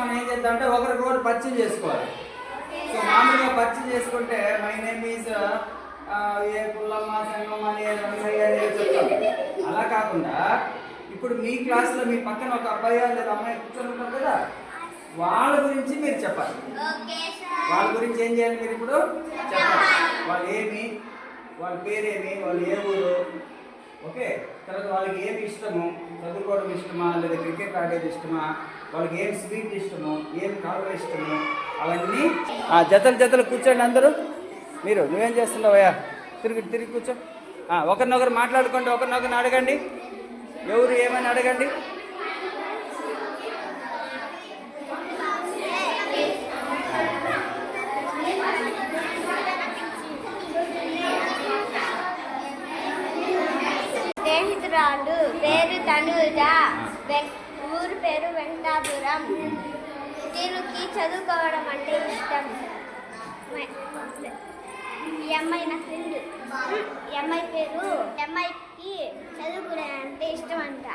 మనం ఏం చేద్దాం అంటే ఒకరికి ఒకరు పరిచయం చేసుకోవాలి. సో మామూలుగా పరిచయం చేసుకుంటే మై నేమ్ ఈజ్ ఏ పుల్లమ్మ సంగమ్మ అని రంగయ్య అని చెప్తాం. అలా కాకుండా ఇప్పుడు మీ క్లాస్లో మీ పక్కన ఒక అబ్బాయి లేదా అమ్మాయి కూర్చొని ఉంటారు కదా వాళ్ళ గురించి మీరు చెప్పాలి. వాళ్ళ గురించి ఏం చేయాలి మీరు ఇప్పుడు? చెప్పాలి. వాళ్ళు ఏమి? వాళ్ళ పేరేమి? వాళ్ళు ఏ ఊరు? ఓకే. తర్వాత వాళ్ళకి ఏమి ఇష్టము? చదువుకోవడం ఇష్టమా? లేదా క్రికెట్ ఆడేది ఇష్టమా? వాళ్ళకి ఏం స్వీట్ ఇష్టము ఏం కాలువ ఇష్టము అవన్నీ ఆ, జతలు జతలు కూర్చోండి అందరూ. మీరు నువ్వేం చేస్తున్నావయ్యా? తిరిగి తిరిగి కూర్చో. ఆ, ఒకరినొకరు మాట్లాడుకోండి ఒకరినొకరిని అడగండి. ఎవరు ఏమైనా అడగండి? స్నేహితురాలు పేరు తనుజ. ఊరు పేరు వెంకటాపురం. దీనికి చదువుకోవడం అంటే ఇష్టం. అమ్మాయి నా ఫ్రెండ్. ఈ అమ్మాయి పేరు అమ్మాయికి చదువుకునే అంటే ఇష్టం అంట.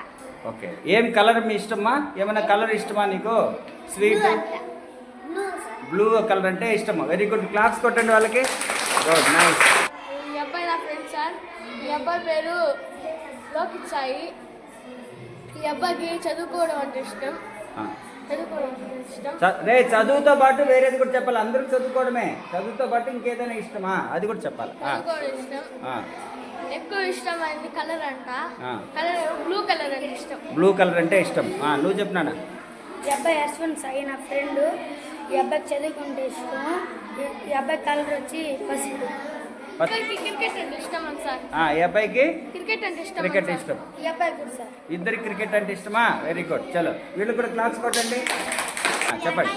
ఓకే. ఏం కలర్ మీ ఇష్టమా? ఏమైనా కలర్ ఇష్టమా నీకు? స్వీట్. బ్లూ కలర్ అంటే ఇష్టమా. వెరీ గుడ్ క్లాప్స్ కొట్టండి వాళ్ళకి. గుడ్ నైస్ ఈ అబ్బాయి నా ఫ్రెండ్ సార్. ఈ అబ్బాయి పేరు లోకిత్ సాయి. ఈ అబ్బాయికి చదువుకోవడం అంటే ఇష్టం. చదువుకోవడం అంటే ఇష్టం. రే చదువుతో పాటు వేరేది కూడా చెప్పాలి. అందరికి చదువుకోవడమే. చదువుతో పాటు ఇంకేదైనా ఇష్టమా? అది కూడా చెప్పాలి. చదువుకోవడం ఇష్టం. ఆ. ఎక్కువ ఇష్టమైంది కలర్ అంట. ఆ. కలర్ బ్లూ కలర్ అంటే ఇష్టం. బ్లూ కలర్ అంటే ఇష్టం. ఆ, నువ్వు చెప్పినానా ఈ అబ్బాయి యశ్వంత్ సాయి నా ఫ్రెండ్. ఈ అబ్బాయికి చదువుకుంటే ఇష్టం. ఈ- ఈ అబ్బాయి కలర్ వచ్చి పసుపు. ఫస్ట్ అబ్బాయికి క్రికెట్ అంటే ఇష్టం. అబ్బాయికి క్రికెట్ అంటే ఇష్టమా? వెరీ గుడ్ చలో. వీళ్ళు కూడా క్లాస్ కొట్టండి. చెప్పండి.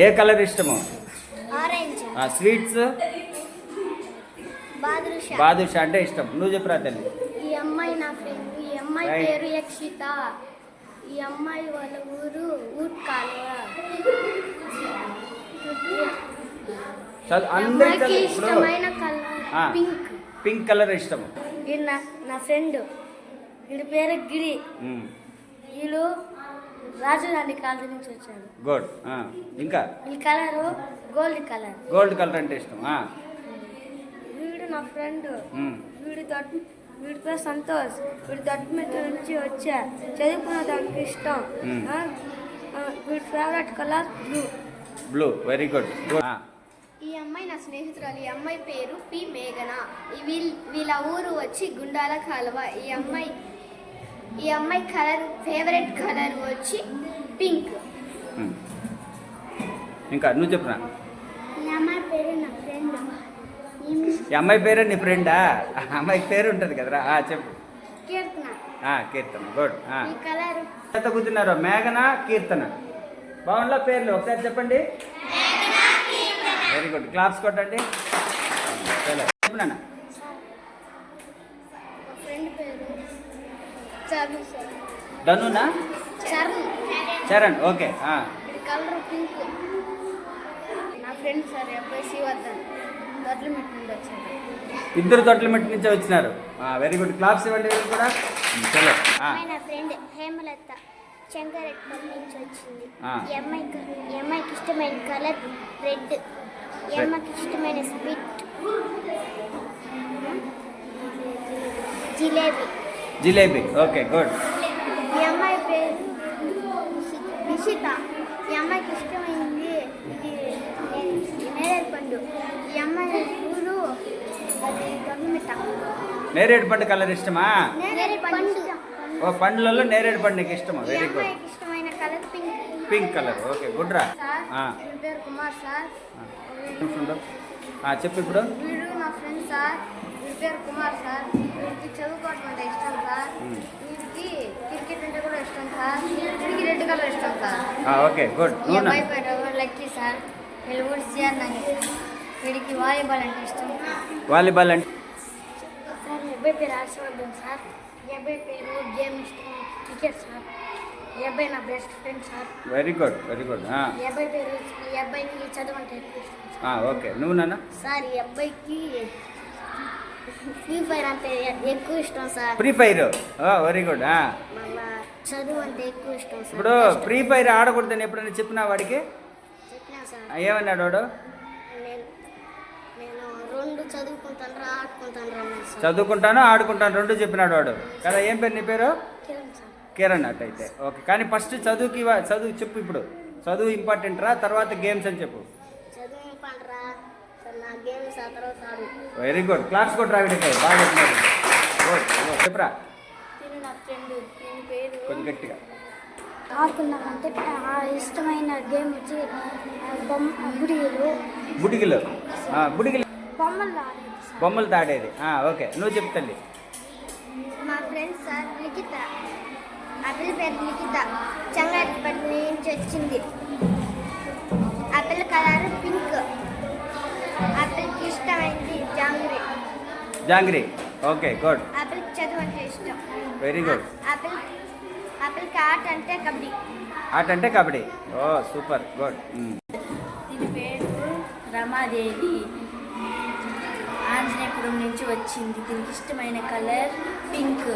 ఏ కలర్ ఇష్టము? ఆరెంజ్. ఆ, స్వీట్స్? బాదుషా. బాదుషా అంటే ఇష్టం. నువ్వు చెప్పురా తల్లి. ఈ అమ్మాయి నా ఫ్రెండ్ ఈ అమ్మాయి. పేరు యక్షిత. ఈ అమ్మాయి వాళ్ళ ఊరు ఊట్ కాలువ ఈ అందరికి ఇష్టమైన కలర్. పింక్. పింక్ కలర్ ఇష్టము. వీడు నా నా ఫ్రెండ్. వీడి పేరు గిరి. వీళ్ళు రాజధాని కాలనీ నుంచి వచ్చారు గుడ్. ఆ, ఇంకా? వీళ్ళ colour gold colour. Gold colour అంటే ఇష్టం వీడు నా ఫ్రెండ్. మ్మ్. పేరు సంతోష్. వీడి దొడ్డమిట్ట నుంచి వచ్చా చదువుకున్న దానికి ఇష్టం. వీడి favourite colour blue blue very good ఈ అమ్మాయి నా స్నేహితురాలు. ఈ అమ్మాయి పేరు పి. మేఘన. ఈ వీళ్ళ వీళ్ళ ఊరు వచ్చి గుండాల కాలువ. ఈ అమ్మాయి ఈ అమ్మాయి కలర్ ఫేవరెట్ కలర్ వచ్చి పింక్. ఇంకా నువ్వు చెప్పురా? ఈ అమ్మాయి పేరు నా ఫ్రెండ్ ఈ అమ్మాయి పేరు నీ ఫ్రెండా? అమ్మాయి పేరు ఉంటుంది కదరా. చెప్పు. కీర్తన. గుడ్. ఎంత కూర్చున్నారు? మేఘన కీర్తన. బాగుండా పేర్లు? ఒకసారి చెప్పండి. వెరీ గుడ్ క్లాప్స్ కొట్టండి. చలో చెప్పు నాన్న. మా ఫ్రెండ్ పేరు చరణ్ ధనునా? చరణ్. చరణ్. ఓకే. నా ఫ్రెండ్ సార్ అబ్బాయి శివర్ధన్ ఇద్దరు తొట్ల మెట్టి నుంచి వచ్చినారు. వెరీ గుడ్ క్లాప్స్ ఇవ్వండి వీళ్ళు కూడా. చలో. నా ఫ్రెండ్ హేమలత. శంకరెడ్డి నుంచి వచ్చింది. ఆ. ఈ అమ్మాయి ఈ అమ్మాయికి ఇష్టమైన కలర్ రెడ్ ఈ అమ్మాయికి ఇష్టమైన sweet jalebi. Jalebi. Okay good ఈ అమ్మాయి పేరు నిషిత ఈ అమ్మాయికి ఇష్టమైంది ఇది నేరేడు పండు ఈ అమ్మాయి ఊరు అది గమ్మిట నేరేడు పండు కలర్ ఇష్టమా? నేరేడు పండు ఓ పండ్లలో నేరేడు పండు నీకు ఇష్టమా వెరీ గుడ్ అమ్మాయికి ఇష్టమైన colour pink. Pink colour. Okay good రా సార్ ఆ. వీడి పేరు కుమార్ సార్. ఆ, చెప్పు ఇప్పుడు. వీడు నా ఫ్రెండ్ సార్. వీడి పేరు కుమార్ సార్. వీడికి చదువుకోవడం అంటే ఇష్టం సార్. మ్మ్. వీడికి క్రికెట్ అంటే కూడా ఇష్టం సార్. రెడ్ కలర్ ఇష్టం సార్. Okay good. అబ్బాయి పేరు లక్కీ సార్. వీళ్ళు సిఆర్ వీడికి వాలీబాల్ అంటే ఇష్టం వాలీబాల్ అంటే అబ్బాయి పేరు హర్షవర్ధన్ సార్ అబ్బాయి పేరు గేమ్ ఇష్టం క్రికెట్ సార్ అబ్బాయి నా best friend sir very good very good అబ్బాయి పేరు ఈ అబ్బాయికి చదువు అంటే. ఓకే నువ్వు నాన్న సార్ ఈ అబ్బాయికి ఫ్రీ ఫైర్ అంటే ఎక్కువ ఇష్టం sir free fire very good చదువు అంటే ఎక్కువ ఇష్టం ఇప్పుడు ఫ్రీ ఫైర్ ఆడకూడదని ఎప్పుడైనా చెప్పినా వాడికి? చెప్పినా సార్ ఆ, ఏమన్నాడు వాడు? చదువుకుంటాను ఆడుకుంటాను రెండు చెప్పినాడు వాడు. కదా ఏం పేరు నీ పేరు? కిరణ్ అట్టయితే. ఓకే కానీ ఫస్ట్ చదువుకి చదువు చెప్పు ఇప్పుడు. చదువు ఇంపార్టెంట్ రా తర్వాత గేమ్స్ అని చెప్పు. వెరీ గుడ్ క్లాస్ కొట్టు రావిడికి బాగా చెప్పినాడు. Good good. చెప్పురా? తిను నా ఫ్రెండ్ దీని పేరు? కొంచెం గట్టిగా. ఆడుకున్నామంటే ఇష్టమైన గేమ్ వచ్చి బుడిగలు బుడిగిలు ఆ, బుడిగిలు బొమ్మలు తాడేది ఆ, ఓకే. నువ్వు చెప్తండి. మా ఫ్రెండ్ సార్ లిఖిత ఆ పిల్ల పేరు లిఖిత చంగారెడ్డిపట్నం నుంచి వచ్చింది. ఆ పిల్ల కలర్ పింక్. ఆ పిల్లకి ఇష్టమైంది జాంగ్రీ. జాంగ్రీ. Okay good. ఆ పిల్లకి చదువు అంటే ఇష్టం. వెరీ గుడ్ ఆ పిల్ల ఆ పిల్లకి ఆట అంటే కబడ్డీ. ఆట అంటే కబడ్డీ. ఓ సూపర్. గుడ్. దీని పేరు రమాదేవి. ఆంజనేయపురం నుంచి వచ్చింది. దీనికి ఇష్టమైన కలర్ పింక్.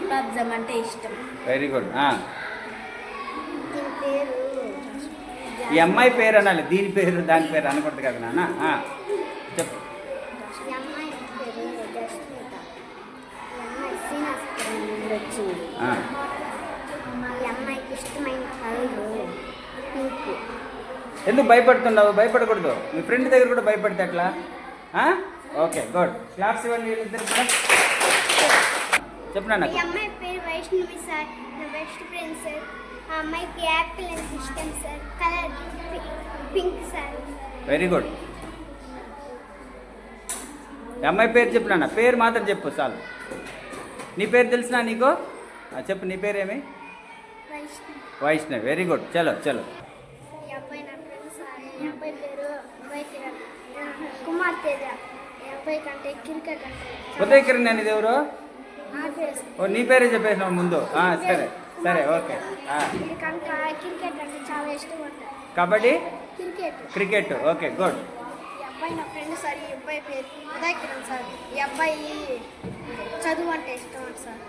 గులాబ్ జామ్ అంటే ఇష్టం. వెరీ గుడ్ ఈ అమ్మాయి పేరు అనాలి. దీని పేరు దాని పేరు అనకూడదు కదా నాన్న? చెప్పు. ఎందుకు భయపడుతున్నావు? భయపడకూడదు. మీ ఫ్రెండ్ దగ్గర కూడా భయపడితే ఎట్లా? ఆ? ఓకే గుడ్ క్లాప్స్ ఇవ్వండి వీళ్ళిద్దరు కూడా. చెప్పు నాన్న. ఈ అమ్మాయి పేరు వైష్ణవి సార్. నా బెస్ట్ ఫ్రెండ్ సార్. ఆ అమ్మాయికి యాపిల్ అంటే ఇష్టం sir. Colour pink sir. Very good అమ్మాయి పేరు చెప్పు నాన్న. పేరు మాత్రం చెప్పు చాలు. నీ పేరు తెలిసినా నీకు? చెప్పు నీ పేరేమి వైష్ణవి. వైష్ణవ్. వెరీ గుడ్ చలో చలో. ఈ అబ్బాయి నా ఫ్రెండ్ సార్ ఈ అబ్బాయి పేరు అబ్బాయి కుమార్ తేజ ఈ అబ్బాయి కంటే క్రికెట్ అంటే ఉదయ్ కిరణ్ అనేది ఎవరు నా ఫేస్ ఓ నీ పేరే చెప్పేసినావు ముందు. సరే సరే okay. Kabaddi cricket okay good. ఈ అబ్బాయి నా ఫ్రెండ్ సార్ ఈ అబ్బాయి పేరు ఉదయ్ కిరణ్ సార్. ఈ అబ్బాయి చదువు అంటే ఇష్టం అంట సార్.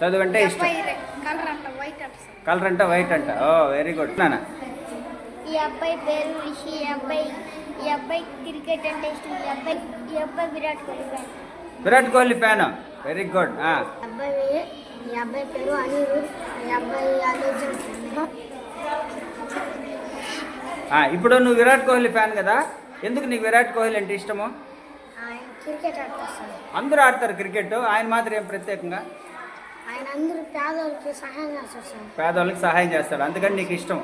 చదువు అంటే ఈ ఇష్టం. అబ్బాయి కలర్ అంట వైట్ అంట సార్. కలర్ అంటే వైట్ అంట. ఓ వెరీ గుడ్. నాన్న. ఈ అబ్బాయి పేరు రిషి ఈ అబ్బాయి ఈ అబ్బాయి క్రికెట్ అంటే ఇష్టం. ఈ అబ్బాయి ఈ అబ్బాయి Virat Kohli fan Virat Kohli fan very good అబ్బాయి ఈ అబ్బాయి పేరు అనిరుద్. ఈ అబ్బాయి అల్లు అర్జున్ ఫ్యాన్ ఇప్పుడు నువ్వు విరాట్ కోహ్లీ ఫ్యాన్ కదా? ఎందుకు నీకు విరాట్ కోహ్లీ అంటే ఇష్టము? క్రికెట్ ఆడతారు. అందరూ ఆడతారు క్రికెట్ ఆయన మాత్రం ఏం ప్రత్యేకంగా? ఆయన అందరూ పేదవాళ్ళకి సహాయం చేస్తారు పేదవాళ్ళకి సహాయం చేస్తాడు అందుకని నీకు ఇష్టం.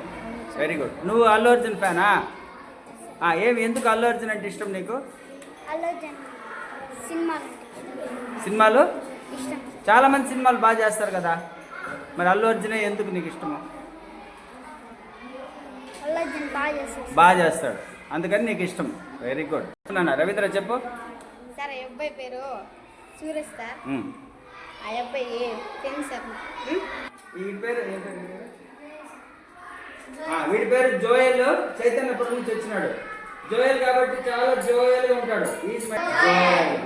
వెరీ గుడ్ నువ్వు అల్లు అర్జున్ ఫ్యానా ఏమి? ఎందుకు అల్లు అర్జున్ అంటే ఇష్టం నీకు? సినిమాలు సినిమాలు? ఇష్టం. చాలా మంది సినిమాలు బాగా చేస్తారు కదా. మరి అల్లు అర్జునే ఎందుకు నీకు ఇష్టము? బాగా చేస్తాడు. అందుకని నీకు ఇష్టం. వెరీ గుడ్ నాన్న రవీంద్ర చెప్పు. సార్ ఈ అబ్బాయి పేరు సూరజ్ సార్. ఉమ్. ఆ అబ్బాయి సార్. వీడి పేరు వీడి పేరు జోయల్. చైతన్యపురం నుంచి వచ్చినాడు. జోయల్ కాబట్టి చాలా జోయల్ ఉంటాడు.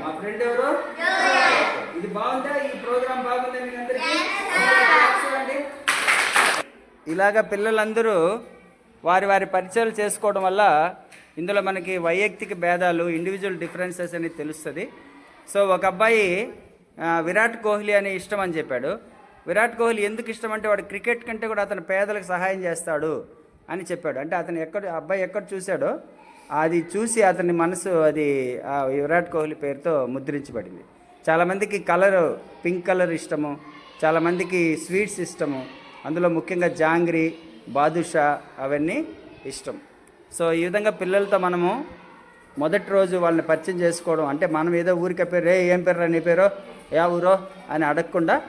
మా ఫ్రెండ్ ఎవరు? ఇది బాగుందా? ఈ ప్రోగ్రామ్ బాగుందా మీకు అందరికీ. ఇలాగ పిల్లలందరూ వారి వారి పరిచయాలు చేసుకోవడం వల్ల ఇందులో మనకి వైయక్తిక భేదాలు ఇండివిజువల్ డిఫరెన్సెస్ అనేది తెలుస్తుంది. సో ఒక అబ్బాయి విరాట్ కోహ్లీ అని ఇష్టం అని చెప్పాడు. విరాట్ కోహ్లీ ఎందుకు ఇష్టం అంటే వాడు క్రికెట్ కంటే కూడా అతను పేదలకు సహాయం చేస్తాడు అని చెప్పాడు. అంటే అతను ఎక్కడ అబ్బాయి ఎక్కడ చూశాడో అది చూసి అతని మనసు అది ఆ విరాట్ కోహ్లీ పేరుతో ముద్రించబడింది. చాలామందికి కలర్ పింక్ కలర్ ఇష్టము చాలామందికి స్వీట్స్ ఇష్టము అందులో ముఖ్యంగా జాంగ్రీ బాదుషా అవన్నీ ఇష్టం. సో ఈ విధంగా పిల్లలతో మనము మొదటి రోజు వాళ్ళని పరిచయం చేసుకోవడం అంటే మనం ఏదో ఊరికే పేరు రే ఏం పేరు నీ పేరో? ఏ ఊరో? అని అడగకుండా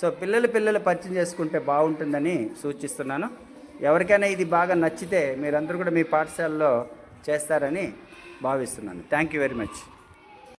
సో పిల్లలు పిల్లలు పరిచయం చేసుకుంటే బాగుంటుందని సూచిస్తున్నాను. ఎవరికైనా ఇది బాగా నచ్చితే మీరందరూ కూడా మీ పాఠశాలలో చేస్తారని భావిస్తున్నాను. Thank you very much